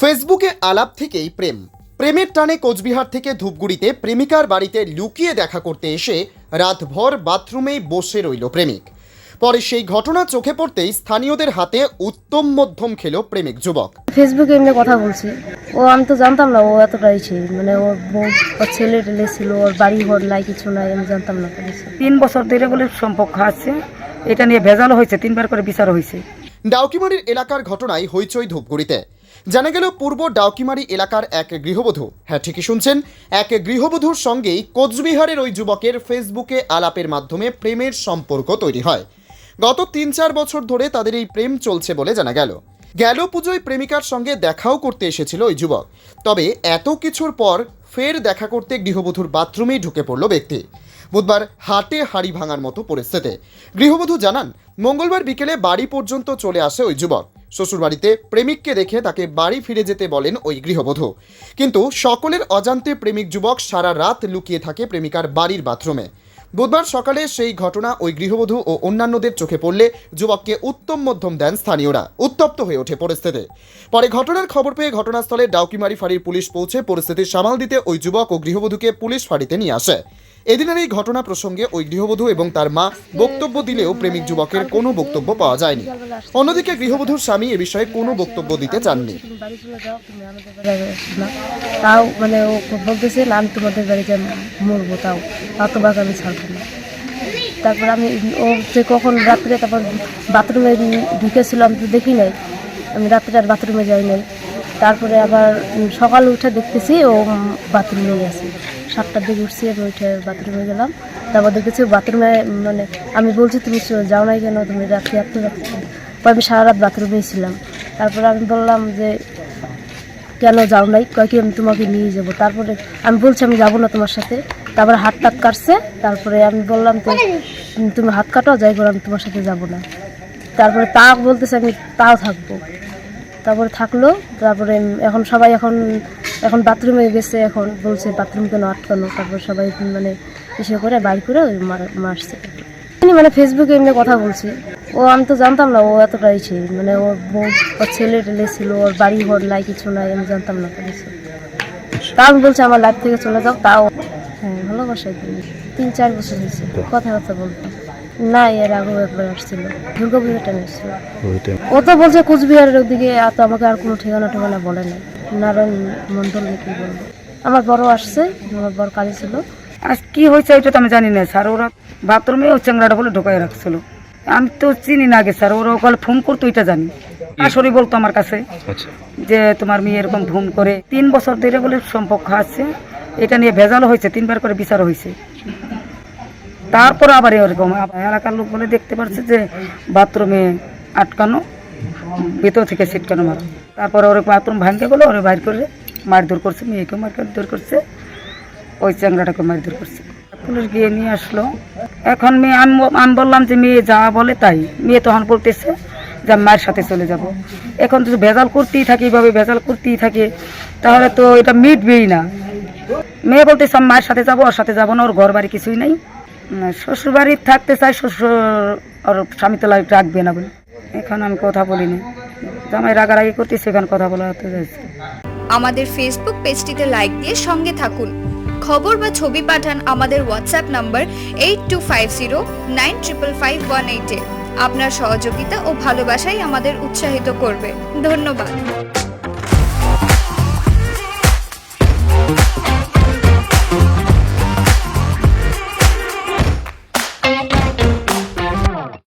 ফেসবুকে আলাপ থেকেই প্রেম। প্রেমের টানে কোচবিহার থেকে ধূপগুড়িতে প্রেমিকার বাড়িতে লুকিয়ে দেখা করতে এসে রাতভর বাথরুমেই বসে রইল প্রেমিক। পরে সেই ঘটনা চোখে পড়তেই স্থানীয়দের হাতে উত্তম মধ্যম খেল প্রেমিক যুবক। ফেসবুকে এমনি কথা বলছি। ও আমি তো জানতাম না ও এতটাই ছিল মানে ওর বউ ওর ছেলে টেলে ছিল ওর বাড়ি ঘর নাই কিছু নাই আমি জানতাম না তিন বছর ধরে বলে সম্পর্ক আছে এটা নিয়ে ভেজাল হয়েছে তিনবার করে বিচার হয়েছে। ডাউকিমারির এলাকার ঘটনায় হইচই ধূপগুড়িতে। জানা গেল, পূর্ব ডাউকিমারি এলাকার এক গৃহবধূ। হ্যাঁ ঠিকই শুনছেন, এক গৃহবধূর সঙ্গেই কোচবিহারের ওই যুবকের ফেসবুকে আলাপের মাধ্যমে প্রেমের সম্পর্ক তৈরি হয়। গত তিন চার বছর ধরে তাদের এই প্রেম চলছে বলে জানা গেল। গেল পুজোয় প্রেমিকার সঙ্গে দেখাও করতে এসেছিল ওই যুবক। তবে এত কিছুর পর ফের দেখা করতে গৃহবধূর বাথরুমেই ঢুকে পড়ল ব্যক্তি। বুধবার হাটে হাড়ি ভাঙার মতো পরিস্থিতি। গৃহবধূ জানান, মঙ্গলবার বিকেলে বাড়ি পর্যন্ত চলে আসে ওই যুবক। শ্বশুরবাড়িতে প্রেমিককে দেখে তাকে বাড়ি ফিরে যেতে বলেন ওই গৃহবধূ। কিন্তু সকলের অজান্তে প্রেমিক যুবক সারা রাত লুকিয়ে থাকে প্রেমিকার বাড়ির বাথরুমে। বুধবার সকালে সেই ঘটনা ওই গৃহবধূ ও অন্যান্যদের চোখে পড়লে যুবককে উত্তম মধ্যম দেন স্থানীয়রা। উত্তপ্ত হয়ে ওঠে পরিস্থিতি। পরে ঘটনার খবর পেয়ে ঘটনাস্থলে ডাউকিমারি ফাঁড়ির পুলিশ পৌঁছে পরিস্থিতি সামাল দিতে ওই যুবক ও গৃহবধূকে পুলিশ ফাঁড়িতে নিয়ে আসে। এদিনের এই ঘটনা প্রসঙ্গে ওই গৃহবধূ এবং তার মা বক্তব্য দিলেও প্রেমিক যুবকের কোনো বক্তব্য পাওয়া যায়নি। অন্যদিকে গৃহবধূর স্বামী এ বিষয়ে কোনো বক্তব্য দিতে চাননি। তাও মানে ও বলতেছে আমি তোমাদের বাড়িতে মরবো তাও। তোমাকে আমি ছাড়বো না। তারপর আমি ও যে কখন রাত্রে তারপর বাথরুমে ঢুকেছিলাম তো দেখি নাই। আমি রাত্রে আর বাথরুমে যাই নাই। তারপরে আবার সকাল উঠে দেখতেছি ও বাথরুমে গেছে। সাতটার দিকে উঠছি আমি উঠে বাথরুমে গেলাম। তারপর দেখেছি বাথরুমে মানে আমি বলছি, তুমি যাও নাই কেন? তুমি রাত্রে রাত্রে পর আমি সারা রাত বাথরুমেই ছিলাম। তারপরে আমি বললাম যে, কেন যাও নাই? কয় কি আমি তোমাকে নিয়ে যাব? তারপরে আমি বলছি, আমি যাব না তোমার সাথে। তারপরে হাত টাত কাটছে। তারপরে আমি বললাম তো তুমি হাত কাটো যাই করে, আমি তোমার সাথে যাব না। তারপরে তা বলতেছে, আমি তাও থাকব। তারপরে থাকল। তারপরে এখন সবাই এখন এখন বাথরুমে গেছে এখন বলছে বাথরুম কেন আটকানো তারপর সবাই মানে ইসে করে বাইর করে ওই মার- মারছে। মানে ফেসবুকে এমনি কথা বলছি। ও আমি তো জানতাম না ও এতটাই ছিল মানে ওর বউ ওর ছেলে টেলে ছিল ওর বাড়ি ঘর নাই কিছু নাই আমি জানতাম না কিছু তাও আমি বলছি আমার লাইফ থেকে চলে যাও তাও হ্যাঁ ভালোবাসাই দিন তিন চার বছর হয়েছে কথাবার্তা বলতাম না এর আগেও একবার আসছিল। দুর্গা পুজোর টাইমে এসেছিল ও তো বলছে কুচবিহারের ওদিকে আর তো আমাকে আর কোনো ঠিকানা ঠিকানা বলে নাই। নারায়ণ মন্ডল নাকি বলব আমার বড় আসছে আমার বড় কাজে ছিল। আজ কি হয়েছে এটা তো আমি জানি না স্যার ওরা বাথরুমে ও চ্যাংরাটা বলে ঢোকাই রাখছিল। আমি তো চিনি না আগে স্যার ওরা ওখানে ফোন করতো এটা জানি। আসলে বলতো আমার কাছে আচ্ছা। যে তোমার মেয়ে এরকম ফোন করে। তিন বছর ধরে বলে সম্পর্ক আছে এটা নিয়ে ভেজাল হয়েছে তিনবার করে বিচার হয়েছে। তারপর আবার এরকম আবার এলাকার লোক বলে দেখতে পারছে যে বাথরুমে আটকানো ভেতর থেকে ছিটকানো মারা। তারপরে ওর বাথরুম ভাঙতে গেলো, ওরা বাইর করে মারধর করছে মেয়েকেও মারধর করছে, ওই চ্যাংরাটাকে মারধর করছে। পুলিশ গিয়ে নিয়ে আসলো। এখন মেয়ে আমি আমি বললাম যে মেয়ে যা বলে তাই। মেয়ে তখন বলতেছে যে মায়ের সাথে চলে যাব। এখন যদি ভেজাল করতেই থাকে, এইভাবে ভেজাল করতেই থাকে, তাহলে তো এটা মিটবেই না। মেয়ে বলতেছে, আমি মায়ের সাথে যাব, ওর সাথে যাব না, ওর ঘর বাড়ি কিছুই নাই। শ্বশুর বাড়ি থাকতে চাই শ্বশুর ওর স্বামী তো রাখবে না বলে। এখন আমি কথা বলিনি। জামাই রাগারাগি করতে সেখানে কথা বলা হতে যাচ্ছে। আমাদের ফেসবুক পেজটিতে লাইক দিয়ে সঙ্গে থাকুন। খবর বা ছবি পাঠান আমাদের WhatsApp number eight two five zero nine triple five one এইটে আপনার সহযোগিতা ও ভালোবাসাই আমাদের উৎসাহিত করবে। ধন্যবাদ।